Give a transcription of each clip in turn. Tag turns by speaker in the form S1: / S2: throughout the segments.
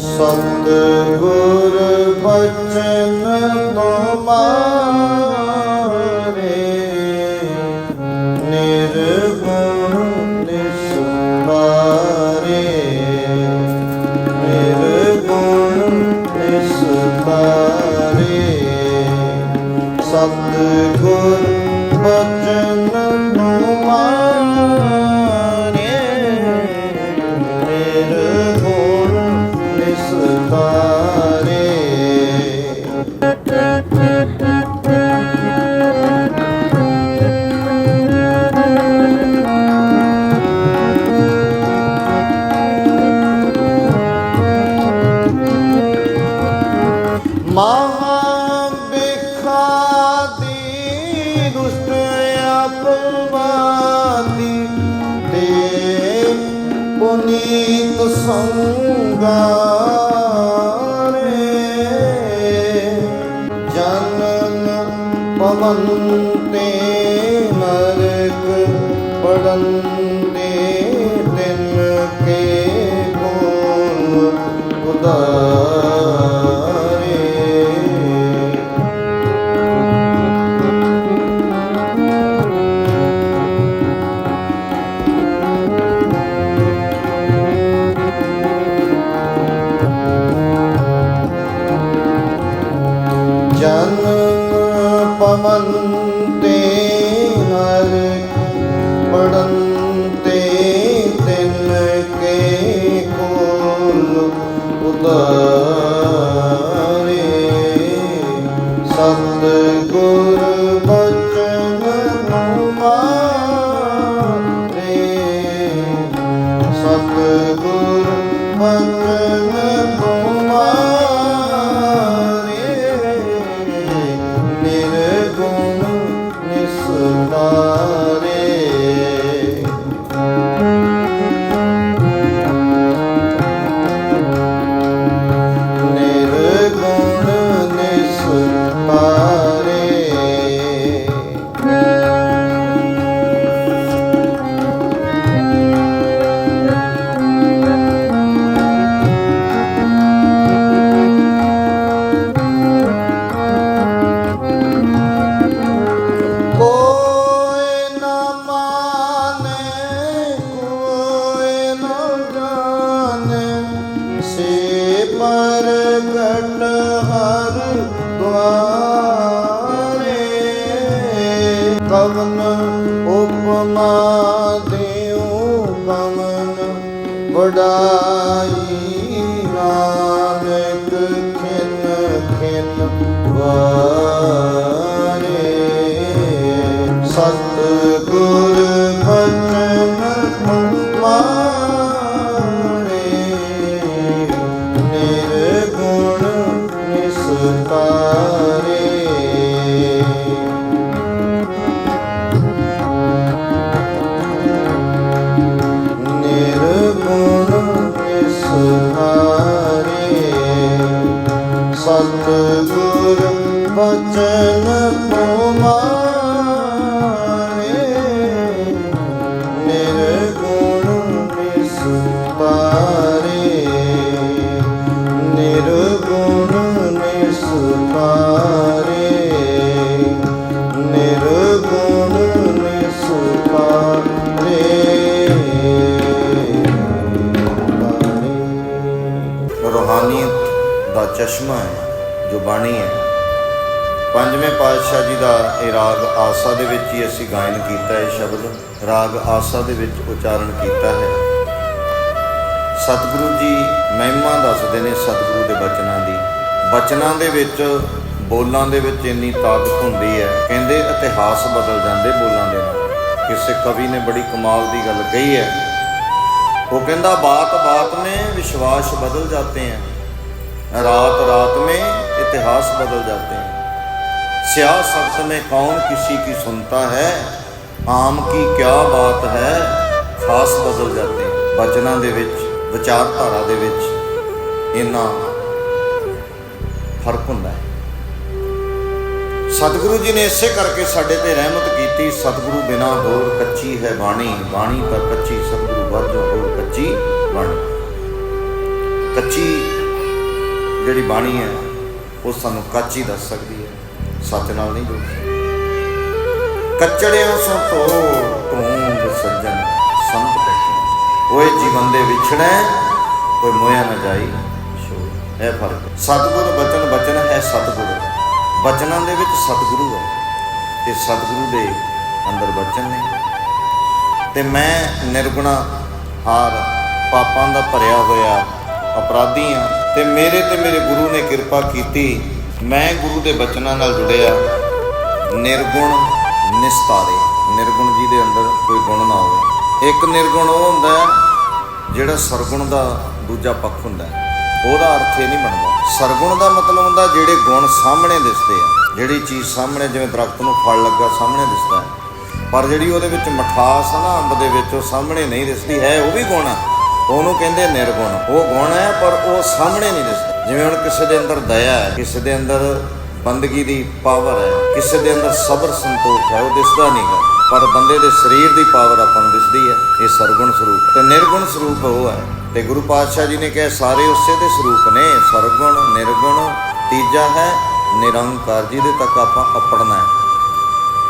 S1: ਸਤਿਗੁਰ ਬਚਨ ਸੰਗਾਰੇ ਜਨਨ ਪਵਨ ਸਤ ਗੁਰ ਦੁਆਰੇ ਕਵਨ ਉਪਮਾ ਦਿਉ ਕਵਨ ਵਡਾਈ ਨਾਨਕ ਖਿਨ ਖਿਨ ਵਾਰੇ। ਸਤ ਗੁਰ ਬਚਨ ਤੁਮਾਰੇ ਬਚਨ ਪਾਤਸ਼ਾਹ ਜੀ ਦਾ ਇਹ ਰਾਗ ਆਸਾ ਦੇ ਵਿੱਚ ਹੀ ਅਸੀਂ ਗਾਇਨ ਕੀਤਾ ਹੈ ਸ਼ਬਦ। ਰਾਗ ਆਸਾ ਦੇ ਵਿੱਚ ਉਚਾਰਨ ਕੀਤਾ ਹੈ। ਸਤਿਗੁਰੂ ਜੀ ਮਹਿਮਾ ਦੱਸਦੇ ਨੇ ਸਤਿਗੁਰੂ ਦੇ ਬਚਨਾਂ ਦੀ। ਬਚਨਾਂ ਦੇ ਵਿੱਚ, ਬੋਲਾਂ ਦੇ ਵਿੱਚ ਇੰਨੀ ਤਾਕਤ ਹੁੰਦੀ ਹੈ। ਕਹਿੰਦੇ ਇਤਿਹਾਸ ਬਦਲ ਜਾਂਦੇ ਬੋਲਾਂ ਦੇ ਨਾਲ। ਕਿਸੇ ਕਵੀ ਨੇ ਬੜੀ ਕਮਾਲ ਦੀ ਗੱਲ ਕਹੀ ਹੈ। ਉਹ ਕਹਿੰਦਾ, ਬਾਤ ਬਾਤ ਮੇ ਵਿਸ਼ਵਾਸ ਬਦਲ ਜਾਂਦੇ ਹਨ ਰਾਤ ਰਾਤ ਮੇ ਇਤਿਹਾਸ ਬਦਲ ਜਾਂਦੇ ਹਨ स्याह सख्त में कौन किसी की सुनता है आम की क्या बात है ਖਾਸ ਬਦਲ ਜਾਂਦੇ हैं ਬਚਨਾਂ ਦੇ ਵਿੱਚ ਵਿਚਾਰਧਾਰਾ ਦੇ ਵਿੱਚ ਇੰਨਾ ਫਰਕ ਹੁੰਦਾ ਹੈ ਸਤਿਗੁਰੂ ਜੀ ਨੇ ਇਸੇ ਕਰਕੇ ਸਾਡੇ ਤੇ ਰਹਿਮਤ ਕੀਤੀ ਸਤਿਗੁਰੂ ਬਿਨਾ ਹੋਰ ਕੱਚੀ ਹੈ ਬਾਣੀ ਬਾਣੀ ਤਾਂ ਕੱਚੀ ਸਤਿਗੁਰੂ ਵਾਜੋ ਹੋਰ ਕੱਚੀ ਬਾਣੀ ਕੱਚੀ ਜਿਹੜੀ ਬਾਣੀ ਹੈ ਉਹ ਸਾਨੂੰ ਕੱਚ ਹੀ ਦੱਸ ਸਕਦੀ ਹੈ ਸੱਚ ਨਾਲ ਨਹੀਂ ਜੋੜ ਸਕਦੀ ਕੱਚੜਿਆਂ ਸੋ ਧੋ ਤੂੰਗ ਸੱਜਣ ਸੰਤ ਬੈਠੇ ਓਏ ਜੀਵਨ ਦੇ ਵਿਛੜੈ ਕੋਈ ਮੋਇਆ ਨਾ ਜਾਈ। ਇਹ ਫ਼ਰਕ। ਸਤਿਗੁਰ ਬਚਨ ਬਚਨ ਹੈ ਸਤਿਗੁਰ। ਬਚਨਾਂ ਦੇ ਵਿੱਚ ਸਤਿਗੁਰੂ ਹੈ। ਤੇ ਸਤਿਗੁਰੂ ਦੇ ਅੰਦਰ ਬਚਨ ਨੇ। ਤੇ ਮੈਂ ਨਿਰਗੁਣਾ ਹਾਰ ਪਾਪਾਂ ਦਾ ਭਰਿਆ ਹੋਇਆ ਅਪਰਾਧੀ ਹਾਂ। ਤੇ ਮੇਰੇ ਤੇ ਮੇਰੇ ਗੁਰੂ ਨੇ ਕਿਰਪਾ ਕੀਤੀ। ਮੈਂ ਗੁਰੂ ਦੇ ਬਚਨਾਂ ਨਾਲ ਜੁੜਿਆ ਨਿਰਗੁਣ ਨਿਸਤਾਰੇ। ਨਿਰਗੁਣ ਜੀ ਦੇ ਅੰਦਰ ਕੋਈ ਗੁਣ ਨਾ ਹੋਵੇ। ਇੱਕ ਨਿਰਗੁਣ ਉਹ ਹੁੰਦਾ ਜਿਹੜਾ ਸਰਗੁਣ ਦਾ ਦੂਜਾ ਪੱਖ ਹੁੰਦਾ ਉਹਦਾ ਅਰਥ ਇਹ ਨਹੀਂ ਬਣਦਾ। ਸਰਗੁਣ ਦਾ ਮਤਲਬ ਹੁੰਦਾ ਜਿਹੜੇ ਗੁਣ ਸਾਹਮਣੇ ਦਿਸਦੇ ਆ। ਜਿਹੜੀ ਚੀਜ਼ ਸਾਹਮਣੇ ਜਿਵੇਂ ਦਰਖਤ ਨੂੰ ਫਲ ਲੱਗਾ ਸਾਹਮਣੇ ਦਿਸਦਾ ਹੈ। ਪਰ ਜਿਹੜੀ ਉਹਦੇ ਵਿੱਚ ਮਠਾਸ ਹੈ ਨਾ ਅੰਬ ਦੇ ਵਿੱਚ, ਉਹ ਸਾਹਮਣੇ ਨਹੀਂ ਦਿਸਦੀ, ਹੈ ਉਹ ਵੀ ਗੁਣ ਆ। ਉਹਨੂੰ ਕਹਿੰਦੇ ਨਿਰਗੁਣ। ਉਹ ਗੁਣ ਹੈ, ਪਰ ਉਹ ਸਾਹਮਣੇ ਨਹੀਂ ਦਿਸਦਾ। ਜਿਵੇਂ ਹੁਣ ਕਿਸੇ ਦੇ ਅੰਦਰ ਦਇਆ ਹੈ, ਕਿਸੇ ਦੇ ਅੰਦਰ ਬੰਦਗੀ ਦੀ ਪਾਵਰ ਹੈ, ਕਿਸੇ ਦੇ ਅੰਦਰ ਸਬਰ ਸੰਤੋਖ ਹੈ, ਉਹ ਦਿਸਦਾ ਨਹੀਂਗਾ ਪਰ ਬੰਦੇ ਦੇ ਸਰੀਰ ਦੀ ਪਾਵਰ ਆਪਾਂ ਨੂੰ ਦਿਸਦੀ ਹੈ, ਇਹ ਸਰਗੁਣ ਸਰੂਪ। ਤੇ ਨਿਰਗੁਣ ਸਰੂਪ ਉਹ ਹੈ। ਤੇ ਗੁਰੂ ਪਾਤਸ਼ਾਹ ਜੀ ਨੇ ਕਿਹਾ, ਸਾਰੇ ਉਸੇ ਦੇ ਸਰੂਪ ਨੇ, ਸਰਗੁਣ, ਨਿਰਗੁਣ, ਤੀਜਾ ਹੈ, ਨਿਰੰਕਾਰ, ਜਿਹਦੇ ਤੱਕ ਆਪਾਂ ਅਪੜਨਾ ਹੈ।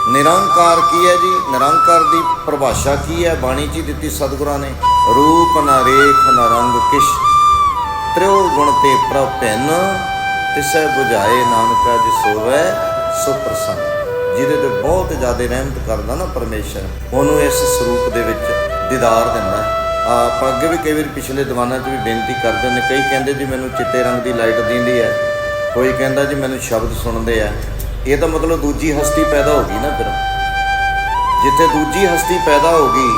S1: ਨਿਰੰਕਾਰ ਕੀ ਹੈ ਜੀ? ਨਿਰੰਕਾਰ ਦੀ ਪਰਿਭਾਸ਼ਾ ਕੀ ਹੈ? ਬਾਣੀ ਜੀ ਦਿੱਤੀ ਸਤਿਗੁਰਾਂ ਨੇ, ਰੂਪ ਨਾ ਰੇਖ ਨ ਰੰਗ ਕਿਛ। ਤ੍ਰਿਉ ਗੁਣ ਤੇ ਪ੍ਰਭੈਨ ਤਿਸੈ 부ਝਾਏ ਨਾਨਕਾ ਜਿ ਸੋਵੈ, ਸੋ ਪ੍ਰਸੰਨ। ਜਿਹਦੇ ਤੇ ਬਹੁਤ ਜ਼ਿਆਦਾ ਰਹਿਮਤ ਕਰਦਾ ਨਾ ਪਰਮੇਸ਼ਰ, ਉਹਨੂੰ ਇਸ ਸਰੂਪ ਦੇ ਵਿੱਚ ਦੀਦਾਰ ਦਿੰਦਾ। ਹੈ। ਆਪਾਂ ਅੱਗੇ ਵੀ ਕਈ ਵਾਰ ਪਿਛਲੇ ਦੀਵਾਨਾਂ 'ਚ ਵੀ ਬੇਨਤੀ ਕਰਦੇ ਨੇ ਕਈ ਕਹਿੰਦੇ ਜੀ, ਮੈਨੂੰ ਚਿੱਟੇ ਰੰਗ ਦੀ ਲਾਈਟ ਦਿੰਦੀ ਹੈ ਕੋਈ ਕਹਿੰਦਾ ਜੀ, ਮੈਨੂੰ ਸ਼ਬਦ ਸੁਣਦੇ ਆ ਇਹ ਤਾਂ ਮਤਲਬ ਦੂਜੀ ਹਸਤੀ ਪੈਦਾ ਹੋ ਗਈ ਨਾ ਫਿਰ। ਜਿੱਥੇ ਦੂਜੀ ਹਸਤੀ ਪੈਦਾ ਹੋ ਗਈ,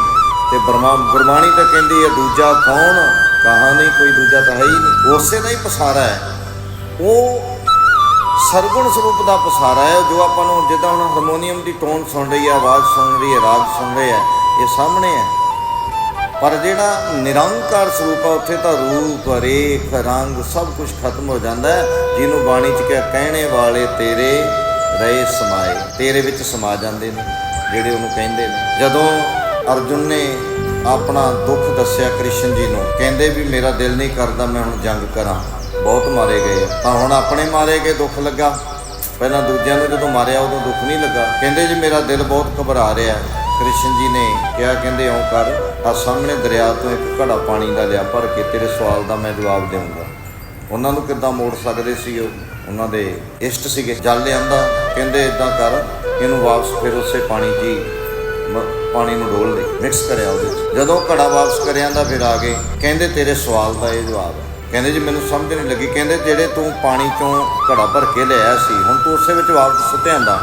S1: ਤੇ ਬਰਮਾ, ਗੁਰਬਾਣੀ ਤਾਂ ਕਹਿੰਦੀ ਹੈ ਦੂਜਾ ਕੌਣ ਕਹਾ ਨਹੀਂ ਕੋਈ ਦੂਜਾ ਤਾਂ ਹੈ ਹੀ ਨਹੀਂ। ਉਸੇ ਦਾ ਹੀ ਪਸਾਰਾ ਹੈ। ਉਹ ਸਰਗੁਣ ਸਰੂਪ ਦਾ ਪਸਾਰਾ ਹੈ, ਜੋ ਆਪਾਂ ਨੂੰ ਜਿੱਦਾਂ ਹੁਣ ਹਾਰਮੋਨੀਅਮ ਦੀ ਟੋਨ ਸੁਣ ਰਹੀ ਹੈ, ਆਵਾਜ਼ ਸੁਣ ਰਹੀ ਹੈ, ਰਾਗ ਸੁਣ ਰਹੇ ਹੈ, ਇਹ ਸਾਹਮਣੇ ਹੈ। ਪਰ ਜਿਹੜਾ ਨਿਰੰਕਾਰ ਸਰੂਪ ਆ ਉੱਥੇ ਤਾਂ ਰੂਪ, ਰੇਖ, ਰੰਗ ਸਭ ਕੁਝ ਖਤਮ ਹੋ ਜਾਂਦਾ ਹੈ। ਜਿਹਨੂੰ ਬਾਣੀ ਚ ਕਿਹਾ, ਕਹਿਣੇ ਵਾਲੇ ਤੇਰੇ ਰਹੇ ਸਮਾਏ। ਤੇਰੇ ਵਿੱਚ ਸਮਾ ਜਾਂਦੇ ਨੇ, ਜਿਹੜੇ ਉਹਨੂੰ ਕਹਿੰਦੇ ਨੇ। ਜਦੋਂ ਅਰਜੁਨ ਨੇ ਆਪਣਾ ਦੁੱਖ ਦੱਸਿਆ ਕ੍ਰਿਸ਼ਨ ਜੀ ਨੂੰ। ਕਹਿੰਦੇ ਵੀ ਮੇਰਾ ਦਿਲ ਨਹੀਂ ਕਰਦਾ, ਮੈਂ ਹੁਣ ਜੰਗ ਕਰਾਂ। ਬਹੁਤ ਮਾਰੇ ਗਏ ਆ। ਤਾਂ ਹੁਣ ਆਪਣੇ ਮਾਰੇ ਗਏ ਦੁੱਖ ਲੱਗਾ? ਪਹਿਲਾਂ ਦੂਜਿਆਂ ਨੂੰ ਜਦੋਂ ਮਾਰਿਆ, ਉਦੋਂ ਦੁੱਖ ਨਹੀਂ ਲੱਗਾ? ਕਹਿੰਦੇ ਜੀ, ਮੇਰਾ ਦਿਲ ਬਹੁਤ ਘਬਰਾ ਰਿਹਾ। ਕ੍ਰਿਸ਼ਨ ਜੀ ਨੇ ਕਿਹਾ, ਕਹਿੰਦੇ, ਇਉਂ ਕਰ ਆ ਸਾਹਮਣੇ ਦਰਿਆ ਤੋਂ ਇੱਕ ਘੜਾ ਪਾਣੀ ਦਾ ਲਿਆ ਭਰ ਕੇ ਤੇਰੇ ਸਵਾਲ ਦਾ ਮੈਂ ਜਵਾਬ ਦੇਵਾਂਗਾ। ਉਹਨਾਂ ਨੂੰ ਕਿੱਦਾਂ ਮੋੜ ਸਕਦੇ ਸੀ ਉਹ? ਉਹਨਾਂ ਦੇ ਇਸ਼ਟ ਸੀਗੇ। ਜਲ ਲਿਆਂਦਾ, ਕਹਿੰਦੇ, ਇਦਾਂ ਕਰ, ਇਹਨੂੰ ਵਾਪਸ ਫਿਰ ਉਸੇ ਪਾਣੀ 'ਚ ਪਾਣੀ ਨੂੰ ਡੋਲ ਦੇ ਮਿਕਸ ਕਰਿਆ ਉਹਦੇ ਜਦੋਂ ਘੜਾ ਵਾਪਸ ਕਰਿਆ ਦਾ ਫਿਰ ਆ ਗਏ, ਕਹਿੰਦੇ ਤੇਰੇ ਸਵਾਲ ਦਾ ਇਹ ਜਵਾਬ ਹੈ। ਕਹਿੰਦੇ ਜੀ ਮੈਨੂੰ ਸਮਝ ਨਹੀਂ ਲੱਗੀ। ਕਹਿੰਦੇ ਜਿਹੜੇ ਤੂੰ ਪਾਣੀ ਚੋਂ ਘੜਾ ਭਰ ਕੇ ਲਿਆਇਆ ਸੀ, ਹੁਣ ਤੂੰ ਉਸੇ ਵਿੱਚ ਵਾਪਸ ਸੁੱਟਿਆਂਦਾ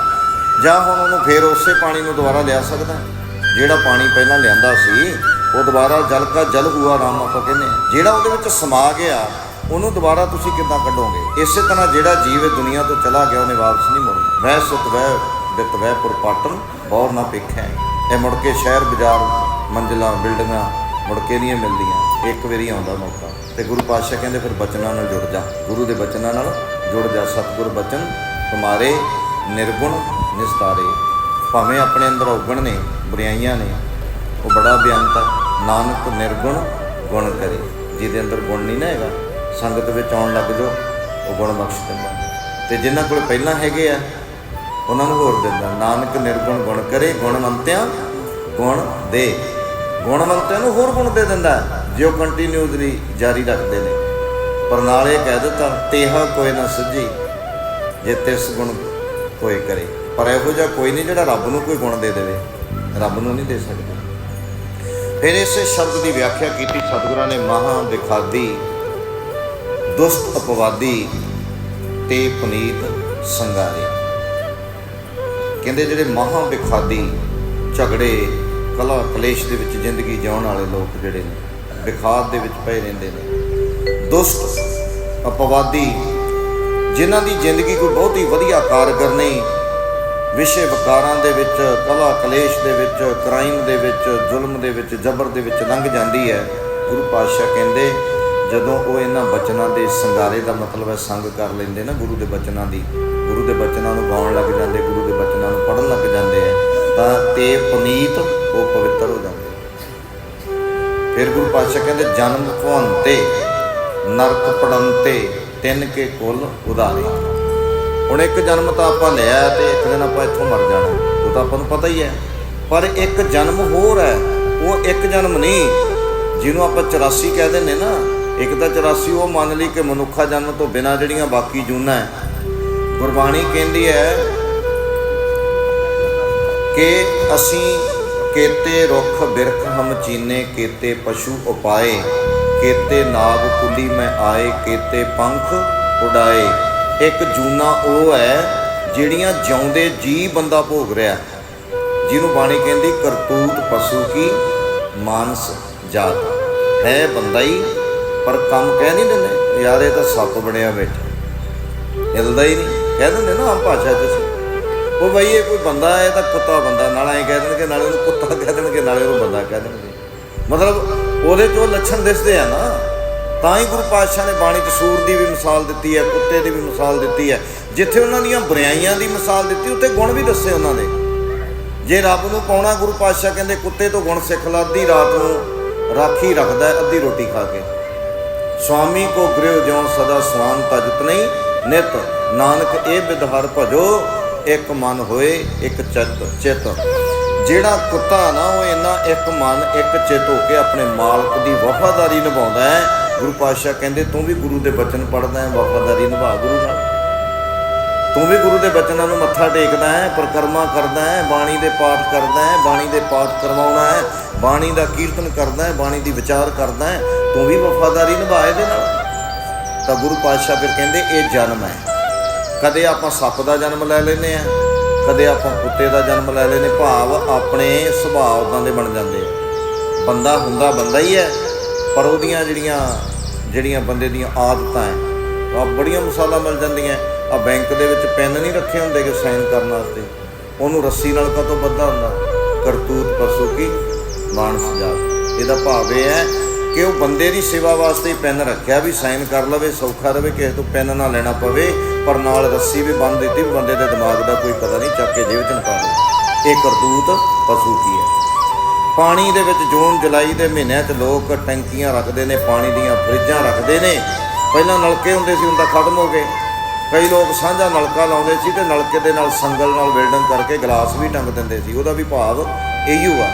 S1: ਜਾਂ ਹੁਣ ਉਹਨੂੰ ਫੇਰ ਉਸੇ ਪਾਣੀ ਨੂੰ ਦੁਬਾਰਾ ਲਿਆ ਸਕਦਾ ਜਿਹੜਾ ਪਾਣੀ ਪਹਿਲਾਂ ਲਿਆਂਦਾ ਸੀ, ਉਹ ਦੁਬਾਰਾ ਜਲ ਕਾ ਜਲ ਹੁਆ ਰਾਮ ਆਪਾਂ ਕਹਿੰਦੇ ਹਾਂ। ਜਿਹੜਾ ਉਹਦੇ ਵਿੱਚ ਸਮਾ ਗਿਆ, ਉਹਨੂੰ ਦੁਬਾਰਾ ਤੁਸੀਂ ਕਿੱਦਾਂ ਕੱਢੋਗੇ? ਇਸੇ ਤਰ੍ਹਾਂ ਜਿਹੜਾ ਜੀਵ ਇਹ ਦੁਨੀਆ ਤੋਂ ਚਲਾ ਗਿਆ, ਉਹਨੇ ਵਾਪਸ ਨਹੀਂ ਮੁੜਨਾ। ਵੈ ਸੁਤ ਵੈ ਬਿਤ ਵੈ ਪੁਰ ਪਾਟਨ ਬੌਰ ਨਾ ਪਿੱਖੈ ਇਹ ਮੁੜ ਕੇ ਸ਼ਹਿਰ, ਬਾਜ਼ਾਰ, ਮੰਜ਼ਲਾਂ, ਬਿਲਡਿੰਗਾਂ ਮੁੜ ਕੇ ਨਹੀਂ ਮਿਲਦੀਆਂ। ਇੱਕ ਵਾਰੀ ਆਉਂਦਾ ਮੌਕਾ ਤੇ ਗੁਰੂ ਪਾਤਸ਼ਾਹ ਕਹਿੰਦੇ, ਫਿਰ ਬਚਨਾਂ ਨਾਲ ਜੁੜ ਜਾ। ਗੁਰੂ ਦੇ ਬਚਨਾਂ ਨਾਲ ਜੁੜ ਜਾ। ਸਤਿਗੁਰ ਬਚਨ ਤੁਮਾਰੇ ਨਿਰਗੁਣ ਨਿਸਤਾਰੇ। ਭਾਵੇਂ ਆਪਣੇ ਅੰਦਰ ਔਗਣ ਨੇ ਬੁਰਾਈਆਂ ਨੇ, ਉਹ ਬੜਾ ਬਿਆੰਤ ਨਾਨਕ ਨਿਰਗੁਣ ਗੁਣ ਕਰੇ। ਜਿਹਦੇ ਅੰਦਰ ਗੁਣ ਨਹੀਂ ਨਾ ਹੈਗਾ, ਸੰਗਤ ਵਿੱਚ ਆਉਣ ਲੱਗ ਜਾਓ, ਉਹ ਗੁਣ ਬਖਸ਼ ਦਿੰਦਾ। ਤੇ ਜਿਨ੍ਹਾਂ ਕੋਲ ਪਹਿਲਾਂ ਹੈਗੇ ਆ ਉਹਨਾਂ ਨੂੰ ਹੋਰ ਦਿੰਦਾ ਨਾਨਕ ਨਿਰਗੁਣ ਗੁਣ ਕਰੇ ਗੁਣਵੰਤਿਆਂ ਗੁਣ ਦੇ। ਗੁਣਵੰਤਿਆਂ ਨੂੰ ਹੋਰ ਗੁਣ ਦੇ ਦਿੰਦਾ ਹੈ, ਜੇ ਉਹ ਕੰਟੀਨਿਊਸਲੀ ਜਾਰੀ ਰੱਖਦੇ ਨੇ। ਪਰ ਨਾਲ ਇਹ ਕਹਿ ਦਿੱਤਾ ਤੇਹਾ ਕੋਈ ਨਾ ਸੱਜੀ ਜੇ ਤਿਸ ਗੁਣ ਕੋਈ ਕਰੇ। ਪਰ ਇਹੋ ਜਿਹਾ ਕੋਈ ਨਹੀਂ ਜਿਹੜਾ ਰੱਬ ਨੂੰ ਕੋਈ ਗੁਣ ਦੇ ਦੇਵੇ। ਰੱਬ ਨੂੰ ਨਹੀਂ ਦੇ ਸਕਦਾ। ਫਿਰ ਇਸੇ ਸ਼ਬਦ ਦੀ ਵਿਆਖਿਆ ਕੀਤੀ ਸਤਿਗੁਰਾਂ ਨੇ ਮਹਾ ਵਿਖਾਦੀ ਦੁਸ਼ਟ ਅਪਵਾਦੀ ਤੇ ਪੁਨੀਤ ਸੰਗਾਰੇ। ਕਹਿੰਦੇ ਜਿਹੜੇ ਮਹਾ ਵਿਖਾਦੀ ਝਗੜੇ, ਕਲਾ ਕਲੇਸ਼ ਦੇ ਵਿੱਚ ਜ਼ਿੰਦਗੀ ਜਿਉਣ ਵਾਲੇ ਲੋਕ ਜਿਹੜੇ ਨੇ, ਵਿਖਾਦ ਦੇ ਵਿੱਚ ਪਏ ਰਹਿੰਦੇ ਨੇ। ਦੁਸ਼ਟ, ਅਪਵਾਦੀ, ਜਿਨ੍ਹਾਂ ਦੀ ਜ਼ਿੰਦਗੀ ਕੋਈ ਬਹੁਤ ਹੀ ਵਧੀਆ ਕਾਰਗਰ ਨਹੀਂ, ਵਿਸ਼ੇ ਵਕਾਰਾਂ ਦੇ ਵਿੱਚ, ਕਲਾ ਕਲੇਸ਼ ਦੇ ਵਿੱਚ, ਕ੍ਰਾਈਮ ਦੇ ਵਿੱਚ, ਜ਼ੁਲਮ ਦੇ ਵਿੱਚ, ਜ਼ਬਰ ਦੇ ਵਿੱਚ ਲੰਘ ਜਾਂਦੀ ਹੈ। ਗੁਰੂ ਪਾਤਸ਼ਾਹ ਕਹਿੰਦੇ, ਜਦੋਂ ਉਹ ਇਹਨਾਂ ਬਚਨਾਂ ਦੇ ਸੰਗਾਰੇ ਦਾ ਮਤਲਬ ਹੈ, ਸੰਗ ਕਰ ਲੈਂਦੇ ਨਾ ਗੁਰੂ ਦੇ ਬਚਨਾਂ ਦੀ ਗੁਰੂ ਦੇ ਬਚਨਾਂ ਨੂੰ ਗਾਉਣ ਲੱਗ ਜਾਂਦੇ, ਗੁਰੂ ਦੇ ਬਚਨਾਂ ਨੂੰ ਪੜ੍ਹਨ ਲੱਗ ਜਾਂਦੇ ਆ, ਤਾਂ ਤੇ ਪੁਨੀਤ ਉਹ ਪਵਿੱਤਰ ਹੋ ਜਾਂਦੇ ਫਿਰ ਗੁਰੂ ਪਾਤਸ਼ਾਹ ਕਹਿੰਦੇ, ਜਨਮ ਭਵੰਤੇ, ਨਰਕ ਪੜੰਤੇ, ਤਿੰਨ ਕੇ ਕੁੱਲ ਉਧਾਰੇ ਹੁਣ ਇੱਕ ਜਨਮ ਤਾਂ ਆਪਾਂ ਲਿਆ ਤੇ ਇੱਕ ਦਿਨ ਆਪਾਂ ਇੱਥੋਂ ਮਰ ਜਾਣਾ, ਉਹ ਤਾਂ ਆਪਾਂ ਨੂੰ ਪਤਾ ਹੀ ਹੈ। ਪਰ ਇੱਕ ਜਨਮ ਹੋਰ ਹੈ, ਉਹ ਇੱਕ ਜਨਮ ਨਹੀਂ, ਜਿਹਨੂੰ ਆਪਾਂ 84 ਕਹਿ ਦਿੰਦੇ ਨਾ। ਇੱਕ ਤਾਂ 84 ਉਹ ਮੰਨ ਲਈ ਕਿ ਮਨੁੱਖਾ ਜਨਮ ਤੋਂ ਬਿਨਾ ਜਿਹੜੀਆਂ ਬਾਕੀ ਜੂਨਾਂ ਹੈ ਗੁਰਬਾਣੀ ਕਹਿੰਦੀ ਹੈ ਕਿ ਅਸੀਂ ਕੇਤੇ ਰੁੱਖ ਬਿਰਖ ਹਮ ਚੀਨੇ, ਕੇਤੇ ਪਸ਼ੂ ਉਪਾਏ, ਕੇਤੇ ਨਾਗ ਕੁਲੀ ਮੈਂ ਆਏ, ਕੇਤੇ ਪੰਖ ਉਡਾਏ। ਇੱਕ ਜੂਨਾ ਉਹ ਹੈ ਜਿਹੜੀਆਂ ਜਿਉਂਦੇ ਜੀ ਬੰਦਾ ਭੋਗ ਰਿਹਾ ਜਿਹਨੂੰ ਬਾਣੀ ਕਹਿੰਦੀ ਕਰਤੂਤ ਪਸ਼ੂ ਕੀ ਮਾਨਸ ਜਾਤ। ਹੈ ਬੰਦਾ ਹੀ, ਪਰ ਕੰਮ ਕਹਿ ਨਹੀਂ ਦਿੰਦੇ, ਯਾਰ ਇਹ ਤਾਂ ਸੱਪ ਬਣਿਆ ਬੈਠਾ ਹਿਲਦਾ ਹੀ ਨਹੀਂ। ਕਹਿ ਦਿੰਦੇ ਨਾ ਆਮ ਭਾਸ਼ਾ 'ਚ। ਅਸੀਂ। ਉਹ ਬਈ ਇਹ ਕੋਈ ਬੰਦਾ ਹੈ ਤਾਂ ਕੁੱਤਾ ਬੰਦਾ ਨਾਲ ਐਂ ਕਹਿ ਦੇਣਗੇ, ਨਾਲੇ ਉਹਨੂੰ ਕੁੱਤਾ ਕਹਿ ਦੇਣਗੇ, ਨਾਲੇ ਉਹਨੂੰ ਬੰਦਾ ਕਹਿ ਦੇਣਗੇ। ਮਤਲਬ ਉਹਦੇ 'ਚ ਉਹ ਲੱਛਣ ਦਿਸਦੇ ਆ ਨਾ। ਤਾਂ ਹੀ ਗੁਰੂ ਪਾਤਸ਼ਾਹ ਨੇ ਬਾਣੀ 'ਚ ਸੂਰ ਦੀ ਵੀ ਮਿਸਾਲ ਦਿੱਤੀ ਹੈ, ਕੁੱਤੇ ਦੀ ਵੀ ਮਿਸਾਲ ਦਿੱਤੀ ਹੈ। ਜਿੱਥੇ ਉਹਨਾਂ ਦੀਆਂ ਬੁਰਾਈਆਂ ਦੀ ਮਿਸਾਲ ਦਿੱਤੀ, ਉੱਥੇ ਗੁਣ ਵੀ ਦੱਸੇ ਉਹਨਾਂ ਦੇ ਜੇ ਰੱਬ ਨੂੰ ਪਾਉਣਾ, ਗੁਰੂ ਪਾਤਸ਼ਾਹ ਕਹਿੰਦੇ ਕੁੱਤੇ ਤੋਂ ਗੁਣ ਸਿੱਖ ਲਾ, ਅੱਧੀ ਰਾਤ ਨੂੰ ਰਾਖੀ ਰੱਖਦਾ, ਅੱਧੀ ਰੋਟੀ ਖਾ ਕੇ। ਸਵਾਮੀ ਕੋ ਗ੍ਰਹਿ ਜਿਉ ਸਦਾ ਸਵਾਨ ਤਜਤ ਨਹੀਂ, ਨਿਤ ਨਾਨਕ, ਇਹ ਵਿਦਹਰ ਭਜੋ, ਇੱਕ ਮਨ ਹੋਏ, ਇੱਕ ਚਿੱਤ ਚਿੱਤ। ਜਿਹੜਾ ਕੁੱਤਾ ਨਾ ਉਹ ਇੰਨਾ ਇੱਕ ਮਨ, ਇੱਕ ਚਿੱਤ ਹੋ ਕੇ ਆਪਣੇ ਮਾਲਕ ਦੀ ਵਫਾਦਾਰੀ ਨਿਭਾਉਂਦਾ ਹੈ। ਗੁਰੂ ਪਾਤਸ਼ਾਹ ਕਹਿੰਦੇ, ਤੂੰ ਵੀ ਗੁਰੂ ਦੇ ਬਚਨ ਪੜਦਾ ਹੈ, ਵਫਾਦਾਰੀ ਨਿਭਾ ਗੁਰੂ ਨਾਲ ਤੂੰ ਵੀ ਗੁਰੂ ਦੇ ਬਚਨਾਂ ਨੂੰ ਮੱਥਾ ਟੇਕਦਾ ਹੈ, ਪਰਕਰਮਾ ਕਰਦਾ ਹੈ, ਬਾਣੀ ਦੇ ਪਾਠ ਕਰਦਾ ਹੈ, ਬਾਣੀ ਦੇ ਪਾਠ ਕਰਵਾਉਣਾ ਹੈ, ਬਾਣੀ ਦਾ ਕੀਰਤਨ ਕਰਦਾ ਹੈ, ਬਾਣੀ ਦੀ ਵਿਚਾਰ ਕਰਦਾ ਹੈ। ਤੂੰ ਵੀ ਵਫਾਦਾਰੀ ਨਿਭਾ ਇਹਦੇ ਨਾਲ। ਤਾਂ ਗੁਰੂ ਪਾਤਸ਼ਾਹ ਫਿਰ ਕਹਿੰਦੇ, ਇਹ ਜਨਮ ਹੈ। ਕਦੇ ਆਪਾਂ ਸੱਪ ਦਾ ਜਨਮ ਲੈ ਲੈਨੇ ਆ, ਕਦੇ ਆਪਾਂ ਕੁੱਤੇ ਦਾ ਜਨਮ ਲੈ ਲੈਨੇ ਭਾਵ ਆਪਣੇ ਸੁਭਾਅ ਉਦਾਂ ਦੇ ਬਣ ਜਾਂਦੇ ਆ। ਬੰਦਾ ਹੁੰਦਾ ਬੰਦਾ ਹੀ ਹੈ, ਪਰ ਉਹਦੀਆਂ ਜਿਹੜੀਆਂ ਜਿਹੜੀਆਂ ਬੰਦੇ ਦੀਆਂ ਆਦਤਾਂ ਹੈ ਆ ਬੜੀਆਂ ਮਿਸਾਲਾਂ ਮਿਲ ਜਾਂਦੀਆਂ ਆ ਬੈਂਕ ਦੇ ਵਿੱਚ ਪੈਨ ਨਹੀਂ ਰੱਖੇ ਹੁੰਦੇ ਕਿ ਸਾਈਨ ਕਰਨ ਵਾਸਤੇ। ਉਹਨੂੰ ਰੱਸੀ ਨਾਲ ਤੋਂ ਬੱਧਾ ਹੁੰਦਾ? ਕਰਤੂਤ ਪਸ਼ੂ ਕੀ? ਮਾਨਸ ਜਾਤ। ਇਹਦਾ ਭਾਵ ਇਹ ਹੈ ਕਿ ਉਹ ਬੰਦੇ ਦੀ ਸੇਵਾ ਵਾਸਤੇ ਹੀ ਪੈਨ ਰੱਖਿਆ ਵੀ ਸਾਈਨ ਕਰ ਲਵੇ ਸੌਖਾ ਰਵੇ ਕਿਸੇ ਤੋਂ ਪੈਨ ਨਾ ਲੈਣਾ ਪਵੇ ਪਰ ਨਾਲ ਰੱਸੀ ਵੀ ਬੰਨ ਦਿੱਤੀ ਵੀ ਬੰਦੇ ਦੇ ਦਿਮਾਗ ਦਾ ਕੋਈ ਪਤਾ ਨਹੀਂ ਚੱਕ ਕੇ ਜੇਬ 'ਚ ਨਾ ਪਾ ਦੇ ਇਹ ਕਰਤੂਤ ਪਸ਼ੂ ਕੀ ਹੈ? ਪਾਣੀ ਦੇ ਵਿੱਚ ਜੂਨ ਜੁਲਾਈ ਦੇ ਮਹੀਨਿਆਂ 'ਚ ਲੋਕ ਟੈਂਕੀਆਂ ਰੱਖਦੇ ਨੇ ਪਾਣੀ ਦੀਆਂ ਫਰਿੱਜਾਂ ਰੱਖਦੇ ਨੇ। ਪਹਿਲਾਂ ਨਲਕੇ ਹੁੰਦੇ ਸੀ ਹੁਣ ਤਾਂ ਖਤਮ ਹੋ ਗਏ। ਕਈ ਲੋਕ ਸਾਂਝਾ ਨਲਕਾ ਲਾਉਂਦੇ ਸੀ ਤੇ ਨਲਕੇ ਦੇ ਨਾਲ ਸੰਗਲ ਨਾਲ ਵੈਲਡਿੰਗ ਕਰਕੇ ਗਲਾਸ ਵੀ ਟੰਗ ਦਿੰਦੇ ਸੀ। ਉਹਦਾ ਵੀ ਭਾਵ ਇਹੀ ਆ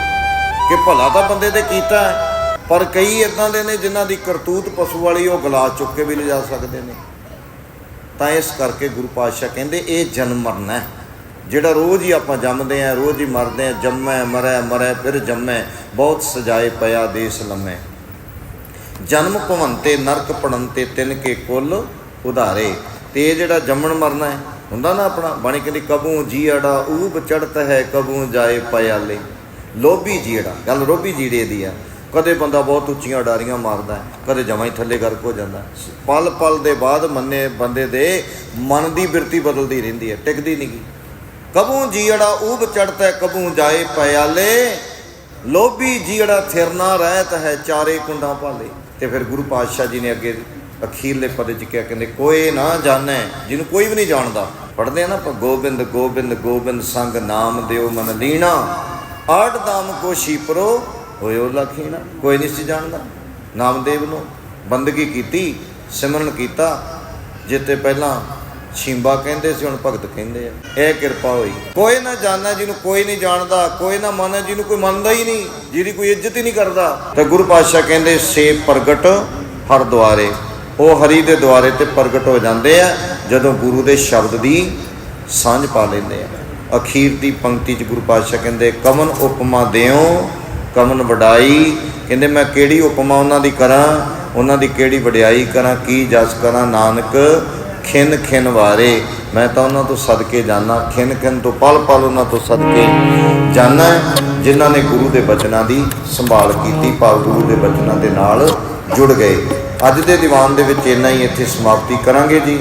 S1: ਕਿ ਭਲਾ ਤਾਂ ਬੰਦੇ ਤੇ ਕੀਤਾ ਹੈ, ਪਰ ਕਈ ਇਦਾਂ ਦੇ ਨੇ ਜਿਨ੍ਹਾਂ ਦੀ ਕਰਤੂਤ ਪਸ਼ੂ ਵਾਲੀ ਉਹ ਗਲਾਸ ਚੁੱਕ ਕੇ ਵੀ ਲਿਜਾ ਸਕਦੇ ਨੇ। ਤਾਂ ਇਸ ਕਰਕੇ ਗੁਰੂ ਪਾਤਸ਼ਾਹ ਕਹਿੰਦੇ, ਇਹ ਜਨਮ ਮਰਨਾ ਹੈ। ਜਿਹੜਾ ਰੋਜ਼ ਹੀ ਆਪਾਂ ਜੰਮਦੇ ਆਂ ਰੋਜ਼ ਹੀ ਮਰਦੇ ਆਂ ਜੰਮੈ, ਮਰੈ ਮਰੈ, ਫਿਰ ਜੰਮੈ, ਬਹੁਤ ਸਜਾਏ ਪਿਆ ਦੇਸ ਲੰਮੈ। ਜਨਮ ਭਵੰਤੇ, ਨਰਕ ਪੜੰਤੇ, ਤਿੰਨ ਕੇ ਕੁੱਲ ਉਧਾਰੇ। ਤੇ ਇਹ ਜਿਹੜਾ ਜੰਮਣ ਮਰਨਾ ਹੈ, ਹੁੰਦਾ ਨਾ ਆਪਣਾ, ਬਾਣੀ ਕਹਿੰਦੀ, ਕਬੂ ਜੀੜਾ ਊਬ ਚੜਤ ਹੈ, ਕਬੂ ਜਾਏ ਪਿਆਲੇ। ਲੋਭੀ ਜੀੜਾ ਗੱਲ ਲੋਭੀ ਜੀੜੇ ਦੀ ਆ। ਕਦੇ ਬੰਦਾ ਬਹੁਤ ਉੱਚੀਆਂ ਉਡਾਰੀਆਂ ਮਾਰਦਾ ਹੈ, ਕਦੇ ਜਮਾਂ ਹੀ ਥੱਲੇ ਗਰਕ ਹੋ ਜਾਂਦਾ ਪਲ ਪਲ ਦੇ ਬਾਅਦ ਮੰਨੇ ਬੰਦੇ ਦੇ ਮਨ ਦੀ ਬਿਰਤੀ ਬਦਲਦੀ ਰਹਿੰਦੀ ਹੈ, ਟਿਕਦੀ ਨਹੀਂ ਕਬੂ ਜੀੜਾ ਊਬ ਚੜਤਾ ਕਬੂ ਜਾਏ ਪਿਆਲੇ। ਲੋਭੀ ਜੀੜਾ ਥਿਰਨਾ ਰਹਿਤ ਹੈ, ਚਾਰੇ ਕੁੰਡਾਂ ਭਾਲੇ। ਤੇ ਫਿਰ ਗੁਰੂ ਪਾਤਸ਼ਾਹ ਜੀ ਨੇ ਅੱਗੇ ਅਖੀਰਲੇ ਪਦ ਚ ਕਿਹਾ, ਕਹਿੰਦੇ, ਕੋਈ ਨਾ ਜਾਣੈ, ਜਿਹਨੂੰ ਕੋਈ ਵੀ ਨਹੀਂ ਜਾਣਦਾ। ਪੜਦੇ ਆ ਨਾ ਆਪਾਂ, ਗੋਬਿੰਦ ਗੋਬਿੰਦ ਗੋਬਿੰਦ ਸੰਗ ਨਾਮ ਦਿਓ ਮਨ ਲੀਣਾ। ਆੜ ਦਾਮ ਕੋ ਸ਼ੀਪਰੋ ਹੋਇਓ ਲਖੀਣਾ ਕੋਈ ਨਹੀਂ ਸੀ ਜਾਣਦਾ। ਨਾਮਦੇਵ ਨੂੰ ਬੰਦਗੀ ਕੀਤੀ, ਸਿਮਰਨ ਕੀਤਾ। ਜਿੱਤੇ ਪਹਿਲਾਂ ਛਿੰਬਾ ਕਹਿੰਦੇ ਸੀ, ਹੁਣ ਭਗਤ ਕਹਿੰਦੇ ਆ। ਇਹ ਕਿਰਪਾ ਹੋਈ। ਕੋਈ ਨਾ ਜਾਣਦਾ ਜਿਹਨੂੰ ਕੋਈ ਨਹੀਂ ਜਾਣਦਾ। ਕੋਈ ਨਾ ਮੰਨਦਾ ਜਿਹਨੂੰ ਕੋਈ ਮੰਨਦਾ ਹੀ ਨਹੀਂ, ਜਿਹਦੀ ਕੋਈ ਇੱਜ਼ਤ ਹੀ ਨਹੀਂ ਕਰਦਾ। ਤਾਂ ਗੁਰੂ ਪਾਤਸ਼ਾਹ ਕਹਿੰਦੇ, ਸੇ ਪ੍ਰਗਟ ਹਰ ਦੁਆਰੇ ਉਹ ਹਰੀ ਦੇ ਦੁਆਰੇ ਤੇ ਪ੍ਰਗਟ ਹੋ ਜਾਂਦੇ ਆ, ਜਦੋਂ ਗੁਰੂ ਦੇ ਸ਼ਬਦ ਦੀ ਸਾਂਝ ਪਾ ਲੈਂਦੇ ਆ। ਅਖੀਰ ਦੀ ਪੰਕਤੀ ਚ ਗੁਰੂ ਪਾਤਸ਼ਾਹ ਕਹਿੰਦੇ, ਕਮਨ ਉਪਮਾ ਦਿਓ ਕਮਨ ਵਡਾਈ, ਕਹਿੰਦੇ ਮੈਂ ਕਿਹੜੀ ਉਪਮਾ ਉਹਨਾਂ ਦੀ ਕਰਾਂ, ਉਹਨਾਂ ਦੀ ਕਿਹੜੀ ਵਡਿਆਈ ਕਰਾਂ, ਕੀ ਜਸ ਕਰਾਂ, ਨਾਨਕ, ਖਿਨ ਖਿਨ ਵਾਰੇ। ਮੈਂ ਤਾਂ ਉਹਨਾਂ ਤੋਂ ਸਦਕੇ ਜਾਣਾ ਖਿਨ ਖਿਨ ਤੋਂ ਪਲ ਪਲ ਉਹਨਾਂ ਤੋਂ ਸਦਕੇ ਜਾਣਾ ਜਿਨ੍ਹਾਂ ਨੇ ਗੁਰੂ ਦੇ ਬਚਨਾਂ ਦੀ ਸੰਭਾਲ ਕੀਤੀ, ਭਾਵ ਗੁਰੂ ਦੇ ਬਚਨਾਂ ਦੇ ਨਾਲ ਜੁੜ ਗਏ। ਅੱਜ ਦੇ ਦੀਵਾਨ ਦੇ ਵਿੱਚ ਇੰਨਾ ਹੀ ਇੱਥੇ ਸਮਾਪਤੀ ਕਰਾਂਗੇ ਜੀ।